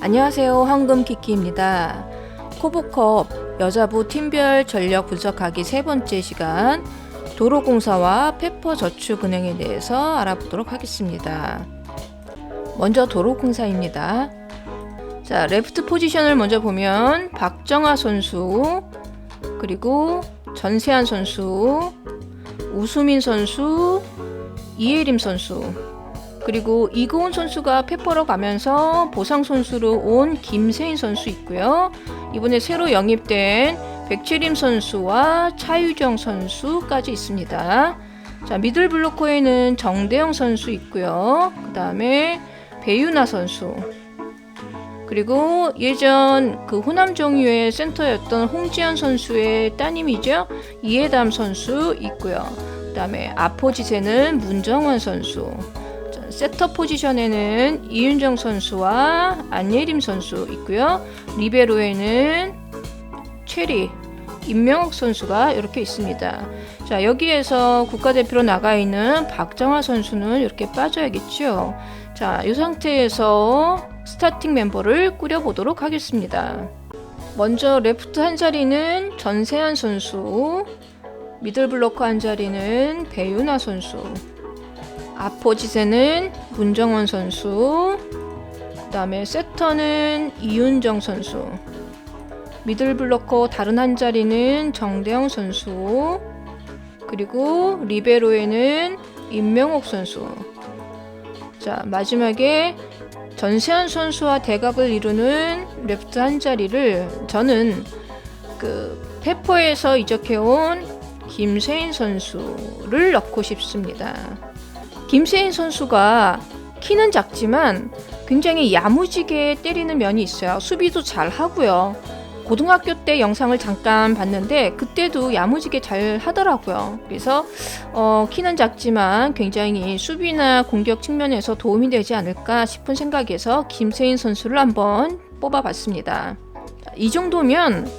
안녕하세요. 황금키키입니다. 코보컵 여자부 팀별 전력 분석하기 세 번째 시간 도로공사와 페퍼저축은행에 대해서 알아보도록 하겠습니다. 먼저 도로공사입니다. 자, 레프트 포지션을 먼저 보면 박정아 선수, 그리고 전세한 선수, 우수민 선수, 이예림 선수, 그리고 이고은 선수가 페퍼로 가면서 보상 선수로 온 김세인 선수 있고요. 이번에 새로 영입된 백채림 선수와 차유정 선수까지 있습니다. 자, 미들 블로커에는 정대영 선수 있고요. 그 다음에 배유나 선수. 그리고 예전 그 호남 정유의 센터였던 홍지연 선수의 따님이죠. 이해담 선수 있고요. 그 다음에 아포지세는 문정원 선수. 세터 포지션에는 이윤정 선수와 안예림 선수 있고요. 리베로에는 최리, 임명옥 선수가 이렇게 있습니다. 자, 여기에서 국가대표로 나가 있는 박정화 선수는 이렇게 빠져야겠죠. 자, 이 상태에서 스타팅 멤버를 꾸려보도록 하겠습니다. 먼저 레프트 한 자리는 전세한 선수, 미들 블로커 한 자리는 배윤아 선수, 아포지세는 문정원 선수, 그 다음에 세터는 이윤정 선수, 미들블로커 다른 한 자리는 정대영 선수, 그리고 리베로에는 임명옥 선수. 자, 마지막에 전세현 선수와 대각을 이루는 레프트 한 자리를 저는 그 페퍼에서 이적해온 김세인 선수를 넣고 싶습니다. 김세인 선수가 키는 작지만 굉장히 야무지게 때리는 면이 있어요. 수비도 잘 하고요. 고등학교 때 영상을 잠깐 봤는데 그때도 야무지게 잘 하더라고요. 그래서 어, 키는 작지만 굉장히 수비나 공격 측면에서 도움이 되지 않을까 싶은 생각에서 김세인 선수를 한번 뽑아봤습니다. 이 정도면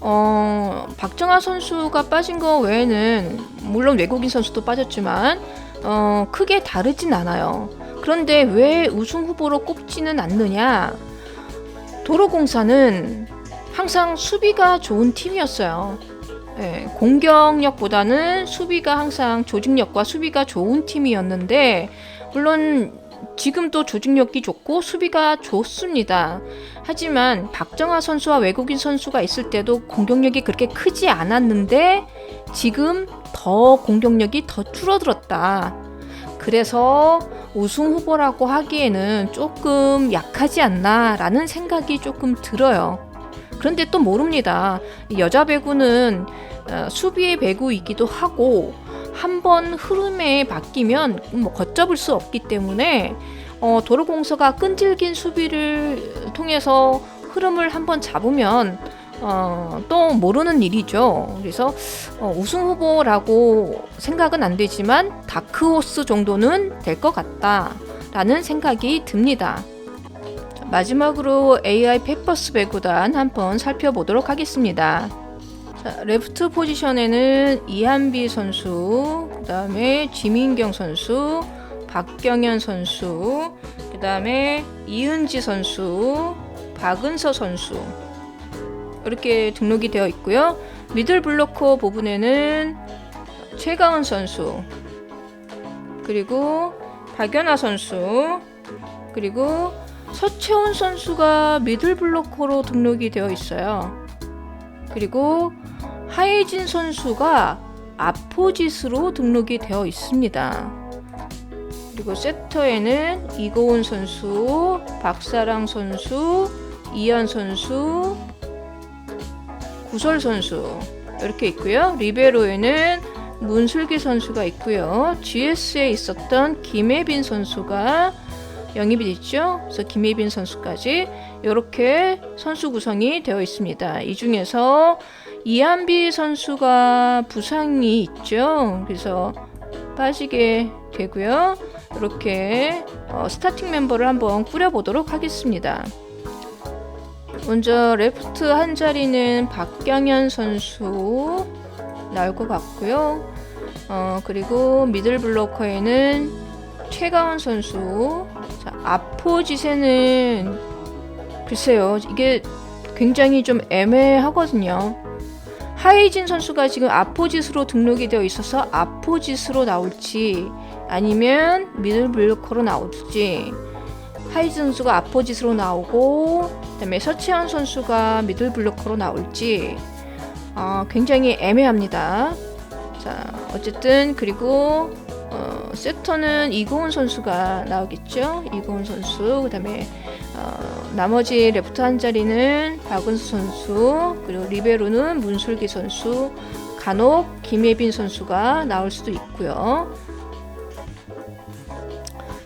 어, 박정아 선수가 빠진 거 외에는 물론 외국인 선수도 빠졌지만 어, 크게 다르진 않아요. 그런데 왜 우승 후보로 꼽지는 않느냐? 도로공사는 항상 수비가 좋은 팀이었어요. 네, 공격력보다는 수비가 항상 조직력과 수비가 좋은 팀이었는데 물론 지금도 조직력이 좋고 수비가 좋습니다. 하지만 박정아 선수와 외국인 선수가 있을 때도 공격력이 그렇게 크지 않았는데 지금 더 공격력이 더 줄어들었다. 그래서 우승 후보라고 하기에는 조금 약하지 않나라는 생각이 조금 들어요. 그런데 또 모릅니다. 여자 배구는 어, 수비의 배구이기도 하고 한번 흐름에 바뀌면 뭐 걷잡을 수 없기 때문에 어, 도로공사가 끈질긴 수비를 통해서 흐름을 한번 잡으면 어, 또 모르는 일이죠. 그래서 어, 우승 후보라고 생각은 안 되지만 다크호스 정도는 될 것 같다라는 생각이 듭니다. 마지막으로 AI 페퍼스 배구단 한번 살펴보도록 하겠습니다. 자, 레프트 포지션에는 이한비 선수, 그 다음에 지민경 선수, 박경현 선수, 그 다음에 이은지 선수, 박은서 선수 이렇게 등록이 되어 있고요. 미들 블로커 부분에는 최가은 선수, 그리고 박연아 선수, 그리고 서채원 선수가 미들 블로커로 등록이 되어 있어요. 그리고 하예진 선수가 아포짓으로 등록이 되어 있습니다. 그리고 세터에는 이고은 선수, 박사랑 선수, 이현 선수, 구설 선수 이렇게 있고요. 리베로에는 문슬기 선수가 있고요. GS에 있었던 김혜빈 선수가 영입이 됐죠. 그래서 김혜빈 선수까지 이렇게 선수 구성이 되어 있습니다. 이 중에서 이한비 선수가 부상이 있죠. 그래서 빠지게 되고요. 이렇게 어, 스타팅 멤버를 한번 꾸려보도록 하겠습니다. 먼저 레프트 한 자리는 박경현 선수 나올 것 같고요. 어, 그리고 미들 블로커에는 최가원 선수. 자, 아포지세는 글쎄요, 이게 굉장히 좀 애매하거든요. 하이진 선수가 지금 아포짓으로 등록이 되어 있어서 아포짓으로 나올지 아니면 미들블루커로 나올지 하이진 선수가 아포짓으로 나오고 그다음에 서치현 선수가 미들블루커로 나올지 어, 굉장히 애매합니다. 자 어쨌든 그리고 어, 세터는 이고은 선수가 나오겠죠. 이고은 선수 그 다음에 어, 나머지 레프트 한 자리는 박은수 선수 그리고 리베로는 문솔기 선수 간혹 김예빈 선수가 나올 수도 있고요.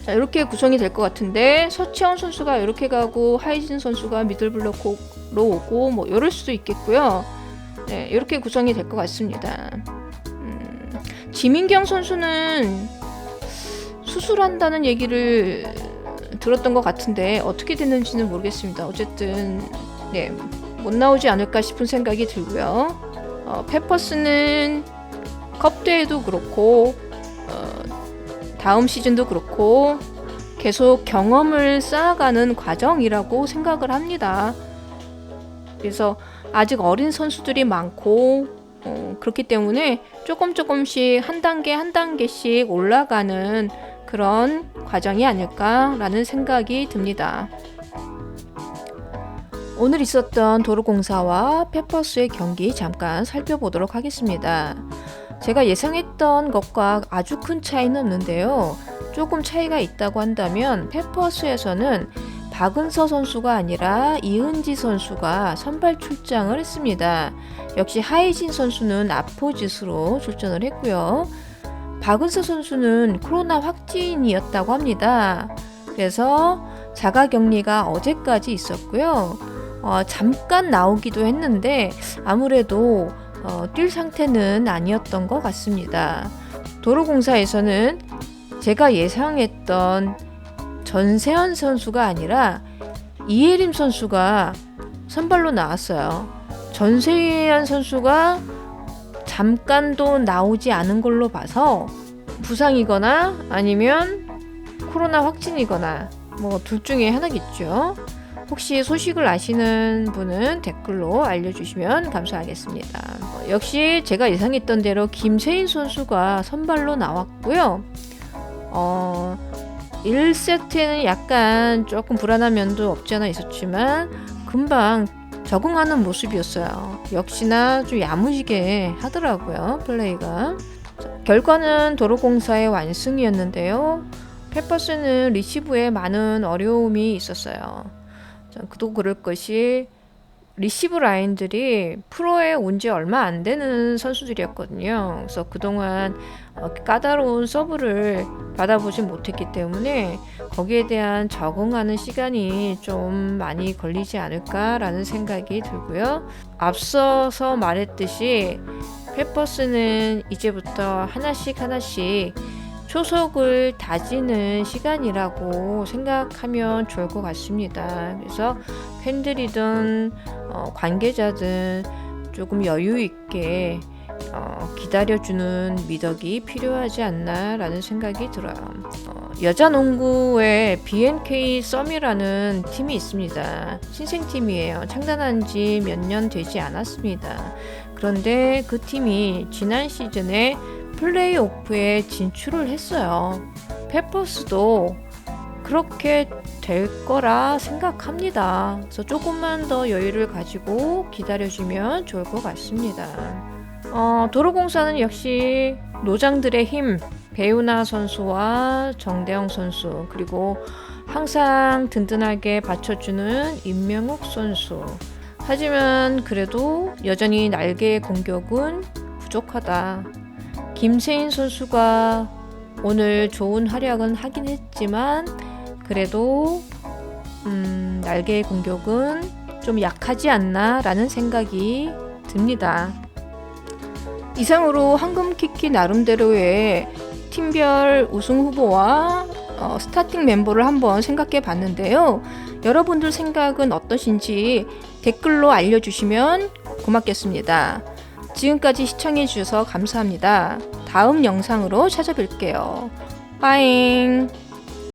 자 이렇게 구성이 될 것 같은데 서치원 선수가 이렇게 가고 하이진 선수가 미들블록으로 오고 뭐 이럴 수도 있겠고요. 네 이렇게 구성이 될 것 같습니다. 음, 지민경 선수는 수술한다는 얘기를 들었던 것 같은데 어떻게 됐는지는 모르겠습니다. 어쨌든 네, 못 나오지 않을까 싶은 생각이 들고요. 어, 페퍼스는 컵대회도 그렇고 어, 다음 시즌도 그렇고 계속 경험을 쌓아가는 과정이라고 생각을 합니다. 그래서 아직 어린 선수들이 많고 어, 그렇기 때문에 조금 조금씩 한 단계 한 단계씩 올라가는 그런 과정이 아닐까라는 생각이 듭니다. 오늘 있었던 도로공사와 페퍼스의 경기 잠깐 살펴보도록 하겠습니다. 제가 예상했던 것과 아주 큰 차이는 없는데요. 조금 차이가 있다고 한다면 페퍼스에서는 박은서 선수가 아니라 이은지 선수가 선발 출장을 했습니다. 역시 하이진 선수는 아포짓으로 출전을 했고요. 박은서 선수는 코로나 확진이었다고 합니다. 그래서 자가 격리가 어제까지 있었고요. 어, 잠깐 나오기도 했는데 아무래도 어, 뛸 상태는 아니었던 것 같습니다. 도로공사에서는 제가 예상했던 전세현 선수가 아니라 이예림 선수가 선발로 나왔어요. 전세현 선수가 잠깐도 나오지 않은 걸로 봐서 부상이거나 아니면 코로나 확진이거나 뭐 둘 중에 하나겠죠. 혹시 소식을 아시는 분은 댓글로 알려주시면 감사하겠습니다. 어, 역시 제가 예상했던 대로 김세인 선수가 선발로 나왔고요. 어, 1세트에는 약간 조금 불안한 면도 없지 않아 있었지만 금방 적응하는 모습이었어요. 역시나 좀 야무지게 하더라고요, 플레이가. 자, 결과는 도로공사의 완승이었는데요. 페퍼스는 리시브에 많은 어려움이 있었어요. 자, 그도 그럴 것이 리시브 라인들이 프로에 온 지 얼마 안 되는 선수들이었거든요. 그래서 그동안 어, 까다로운 서브를 받아보지 못했기 때문에 거기에 대한 적응하는 시간이 좀 많이 걸리지 않을까라는 생각이 들고요. 앞서서 말했듯이 페퍼스는 이제부터 하나씩 하나씩 초석을 다지는 시간이라고 생각하면 좋을 것 같습니다. 그래서 팬들이든 어, 관계자든 조금 여유 있게 어, 기다려주는 미덕이 필요하지 않나라는 생각이 들어요. 어, 여자 농구에 BNK 썸이라는 팀이 있습니다. 신생팀이에요. 창단한 지 몇 년 되지 않았습니다. 그런데 그 팀이 지난 시즌에 플레이오프에 진출을 했어요. 페퍼스도 그렇게 될 거라 생각합니다. 그래서 조금만 더 여유를 가지고 기다려주면 좋을 것 같습니다. 어, 도로공사는 역시 노장들의 힘, 배우나 선수와 정대영 선수, 그리고 항상 든든하게 받쳐주는 임명욱 선수. 하지만 그래도 여전히 날개의 공격은 부족하다. 김세인 선수가 오늘 좋은 활약은 하긴 했지만 그래도 음, 날개의 공격은 좀 약하지 않나 라는 생각이 듭니다. 이상으로 황금키키 나름대로의 팀별 우승 후보와 어, 스타팅 멤버를 한번 생각해 봤는데요. 여러분들 생각은 어떠신지 댓글로 알려주시면 고맙겠습니다. 지금까지 시청해 주셔서 감사합니다. 다음 영상으로 찾아뵐게요. 빠잉!